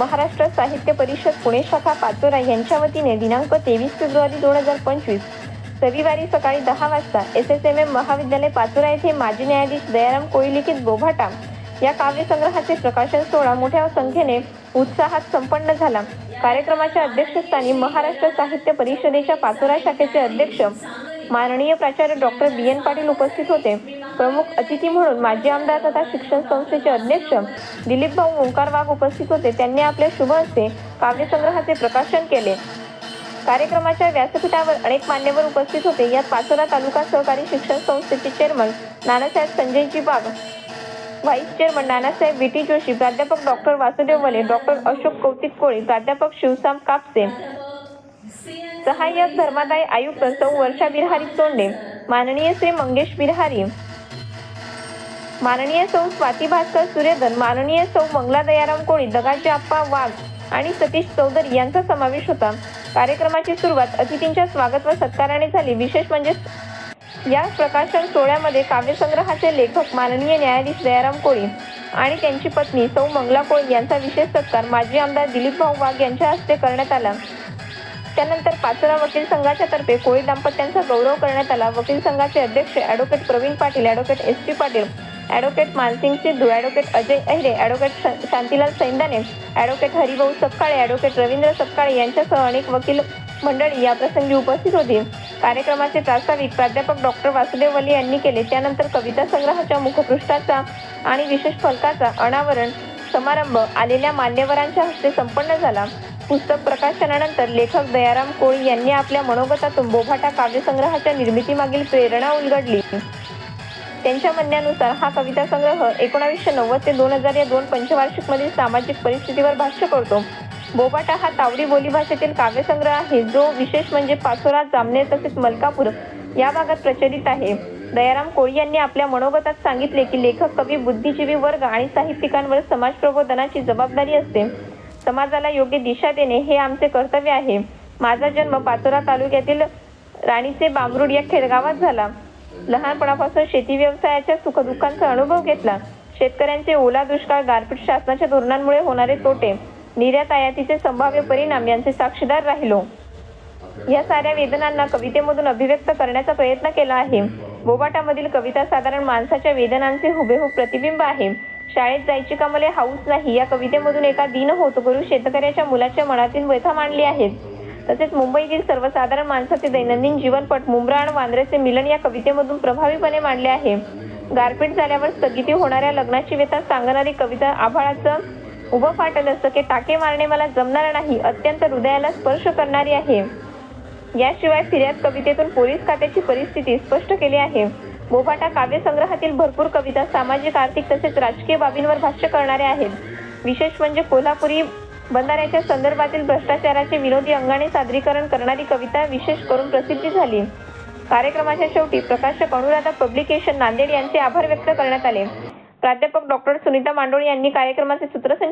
महाराष्ट्र साहित्य परिषद पुणे शाखा पाचोरा यांच्या वतीने दिनांक तेवीस फेब्रुवारी दोन हजार पंचवीस रविवारी सकाळी दहा वाजता एस एस एम एम महाविद्यालय पाचोरा येथे माजी न्यायाधीश दयाराम कोळी लिखित बोभाटा या काव्यसंग्रहाचे प्रकाशन सोहळा मोठ्या संख्येने उत्साहात संपन्न झाला. कार्यक्रमाच्या अध्यक्षस्थानी महाराष्ट्र साहित्य परिषदेच्या पाचोरा शाखेचे अध्यक्ष माननीय प्राचार्य डॉक्टर बी एन पाटील उपस्थित होते. प्रमुख अतिथी म्हणून माजी आमदार तथा शिक्षण संस्थेचे अध्यक्ष दिलीप भाऊ ओंकार वाघ उपस्थित होते. त्यांनी आपल्या शुभ हस्ते काव्यसंग्रहाचे प्रकाशन केले. कार्यक्रमाच्या व्यासपीठावर अनेक मान्यवर उपस्थित होते. यात पाचोरा तालुका सहकारी शिक्षण संस्थेचे chairman Nanasaheb Sanjayji Bag vice chairman Nanasaheb VT Joshi प्राध्यापक डॉक्टर वासुदेव वले डॉक्टर अशोक कौतिक कोळी प्राध्यापक शिवसाम कापसे सहाय्यक धर्मादाय आयुक्त सौ वर्षा बिरहारी तोंडे माननीय श्री मंगेश बिरहारी माननीय सौ स्वाती भास्कर सूर्यधन माननीय सौ मंगला दयाराम कोळी दगाजी आप्पा वाघ आणि सतीश चौधरी यांचा समावेश होता. कार्यक्रमाची सुरुवात अतिथींच्या स्वागत व सत्काराने झाली. विशेष म्हणजे या प्रकाशन सोहळ्यामध्ये काव्यसंग्रहाचे लेखक माननीय न्यायाधीश दयाराम कोळी आणि त्यांची पत्नी सौ मंगला कोळी यांचा विशेष सत्कार माजी आमदार दिलीप भाऊ वाघ यांच्या हस्ते करण्यात आला. त्यानंतर पाचोरा वकील संघाच्या तर्फे कोळी दाम्पत्यांचा गौरव करण्यात आला. वकील संघाचे अध्यक्ष advocate Praveen Patil advocate S P Patil advocate Mansing Sidhu advocate Ajay Ahire advocate Shantilal Saindane advocate Haribhau Sapkale advocate Ravindra Sapkale यांच्यासह अनेक वकील मंडळी या प्रसंगी उपस्थित होती. कार्यक्रमाचे प्रास्ताविक प्राध्यापक डॉक्टर वासुदेव वली यांनी केले. त्यानंतर कविता संग्रहाच्या मुखपृष्ठाचा आणि विशेष फलकाचा अनावरण समारंभ आलेल्या मान्यवरांच्या हस्ते संपन्न झाला. पुस्तक प्रकाशनानंतर लेखक दयाराम कोळी यांनी आपल्या मनोगतातून बोभाटा काव्यसंग्रहाच्या निर्मितीमागील प्रेरणा उलगडली. त्यांच्या म्हणण्यानुसार हा कविता संग्रह एकोणावीसशे नव्वद ते दोन हजार या दोन पंचवार्षिकमधील सामाजिक परिस्थितीवर भाष्य करतो. बोबाटा हा तावडी बोलीभाषेतील काव्यसंग्रह आहे. जो विशेष म्हणजे पाचोरा जामनेर तसेच मलकापूर या भागात प्रचलित आहे. दयाराम कोळी यांनी आपल्या मनोगतात सांगितले की लेखक कवी बुद्धिजीवी वर्ग आणि साहित्यिकांवर समाज प्रबोधनाची जबाबदारी असते. समाजाला योग्य दिशा देणे हे आमचे कर्तव्य आहे. माझा जन्म पाचोरा तालुक्यातील राणीचे बांबरुड या खेडगावात झाला. लहानपणापासून शेती व्यवसायाच्या सुखदुःखांचा अनुभव घेतला. शेतकऱ्यांचे ओला दुष्काळ गारपीट शासनाच्या धोरणांमुळे होणारे तोटे निर्यात आयातीचे संभाव्य परिणाम यांचे साक्षीदार राहिलो. या साऱ्या वेदनांना कवितेमधून अभिव्यक्त करण्याचा प्रयत्न केला आहे. बोबाटामधील कविता साधारण माणसाच्या वेदनांचे हुबेहूब प्रतिबिंब आहे. शाळेत जायची का मला हाऊस नाही या कवितेमधून एका दिन होत गुरु शेतकऱ्याच्या मुलाच्या मनातील व्यथा मांडली आहेत. तसेच मुंबईतील सर्वसाधारण माणसाचे दैनंदिन जीवनपट मुंब्रा आणि वांद्र्याचे मिलन या कवितेमधून प्रभावीपणे मांडले आहे. गारपीट झाल्यावर स्थगिती होणाऱ्या लग्नाची व्यथा सांगणारी कविता आभाळाचं उभं फाटल असतं की टाके मारणे मला जमणार नाही अत्यंत हृदयाला स्पर्श करणारी आहे. याशिवाय फिर्याद कवितेतून पोलीस खात्याची परिस्थिती स्पष्ट केली आहे. बोभाटा काव्यसंग्रहातील भरपूर कविता सामाजिक आर्थिक तसेच राजकीय बाबींवर भाष्य करणाऱ्या आहेत. विशेष म्हणजे कोल्हापुरी बंधाऱ्याच्या संदर्भातील भ्रष्टाचाराचे विनोदी अंगाने सादरीकरण करणारी कविता विशेष करून प्रसिद्धी झाली. कार्यक्रमाच्या शेवटी प्रकाशक अनुराधा पब्लिकेशन नांदेड यांचे आभार व्यक्त करण्यात आले. प्राध्यापक डॉक्टर सुनीता मांडोळे यांनी कार्यक्रमाचे सूत्रसंच